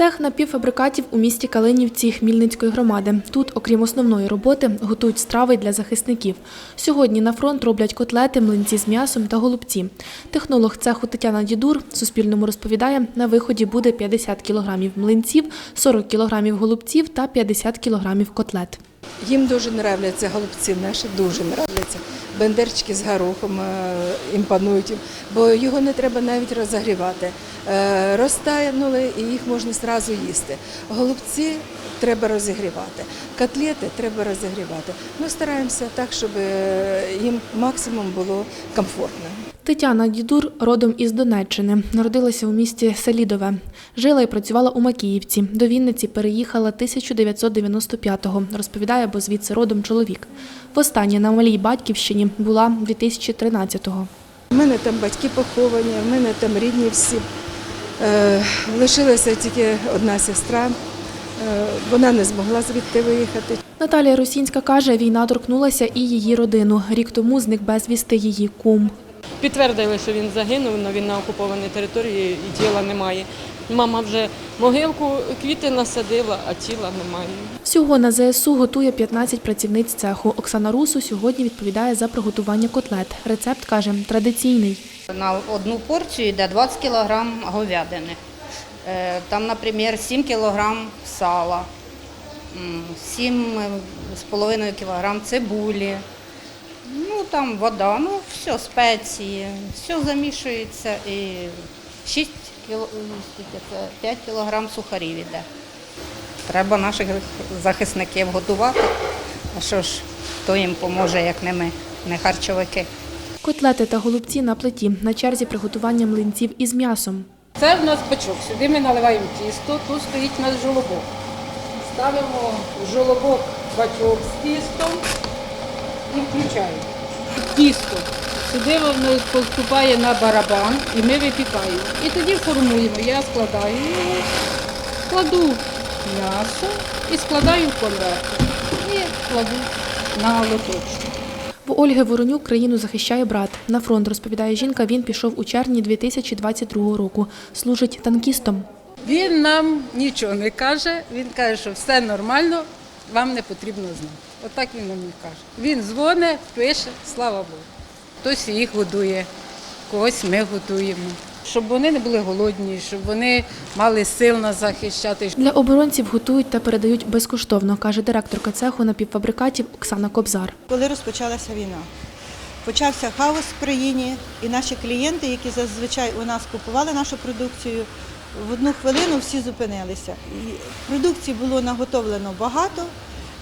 Цех напівфабрикатів у місті Калинівці Хмільницької громади. Тут, окрім основної роботи, готують страви для захисників. Сьогодні на фронт роблять котлети, млинці з м'ясом та голубці. Технолог цеху Тетяна Дідур Суспільному розповідає, на виході буде 50 кілограмів млинців, 40 кілограмів голубців та 50 кілограмів котлет. Їм дуже нравляться голубці наші, дуже нравляться. Бендерчики з горохом е, імпонують бо його не треба навіть розогрівати. Е, Розтаянули і їх можна зразу їсти. Голубці треба розігрівати, котлети треба розігрівати. Ми стараємося так, щоб е, їм максимум було комфортно. Тетяна Дідур родом із Донеччини. Народилася у місті Селідове. Жила і працювала у Макіївці. До Вінниці переїхала 1995-го, розповідає, бо звідси родом чоловік. Востаннє на малій батьківщині була 2013-го. У мене там батьки поховані, в мене там рідні всі. Е, Лишилася тільки одна сестра. Е, Вона не змогла звідти виїхати. Наталія Русінська каже, війна торкнулася і її родину. Рік тому зник безвісти її кум. Підтвердили, що він загинув, але він на окупованій території і тіла немає. Мама вже могилку квіти насадила, а тіла немає. Всього на ЗСУ готує 15 працівниць цеху. Оксана Русу сьогодні відповідає за приготування котлет. Рецепт, каже, традиційний. На одну порцію йде 20 кг говядини. Е, Там, наприклад, 7 кг сала, 7,5 кг цибулі. Ну, там вода, ну, все, спеції, все замішується і 6 кіло, 5 кг сухарів йде. Треба наших захисників годувати. А що ж, хто їм поможе, як не ми, не харчовики. Котлети та голубці на плиті. На черзі приготування млинців із м'ясом. Це в нас бичок. Сюди ми наливаємо тісто, тут стоїть у нас жолобок. Ставимо жолобок бачок з тістом і включаємо. Тісто. Сюди воно поступає на барабан і ми випікаємо. І тоді формуємо. Я складаю його, кладу м'ясо і складаю в конверт. І кладу на лоточку. В Ольги Воронюк країну захищає брат. На фронт, розповідає жінка, він пішов у червні 2022 року. Служить танкістом. Він нам нічого не каже, він каже, що все нормально, вам не потрібно знати. Отак він нам і каже. Він дзвонить, пише, слава Богу. Хтось їх годує, когось ми годуємо. Щоб вони не були голодні, щоб вони мали сил нас захищати. Для оборонців готують та передають безкоштовно, каже директорка цеху напівфабрикатів Оксана Кобзар. коли розпочалася війна. Почався хаос в країні, і наші клієнти, які зазвичай у нас купували нашу продукцію, в одну хвилину всі зупинилися. І продукції було наготовлено багато,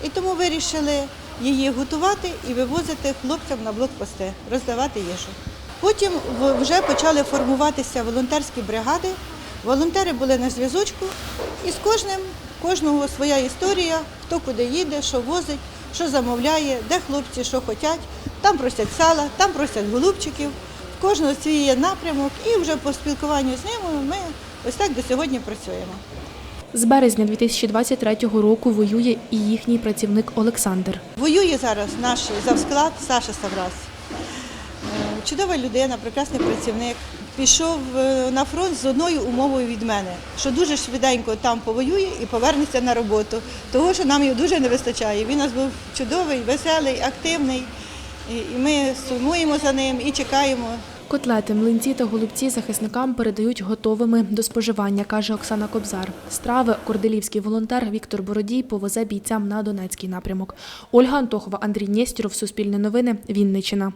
і тому вирішили її готувати і вивозити хлопцям на блокпости, роздавати їжу. Потім вже почали формуватися волонтерські бригади. Волонтери були на зв'язочку, і з кожним кожного своя історія, хто куди їде, що возить, що замовляє, де хлопці що хочуть. Там просять сала, там просять голубчиків. В кожного свій є напрямок, і вже по спілкуванню з ними ми ось так до сьогодні працюємо. З березня 2023 року воює і їхній працівник Олександр. Воює зараз наш завсклад Саша Саврас. Е, Чудова людина, прекрасний працівник. Пішов е, на фронт з одною умовою від мене, що дуже швиденько там повоює і повернеться на роботу. Того, що нам його дуже не вистачає. Він у нас був чудовий, веселий, активний. І ми сумуємо за ним і чекаємо. Котлети, млинці та голубці захисникам передають готовими до споживання, каже Оксана Кобзар. Страви корделівський волонтер Віктор Бородій повезе бійцям на Донецький напрямок. Ольга Антохова, Андрій Нєстіров, Суспільне новини, Вінниччина.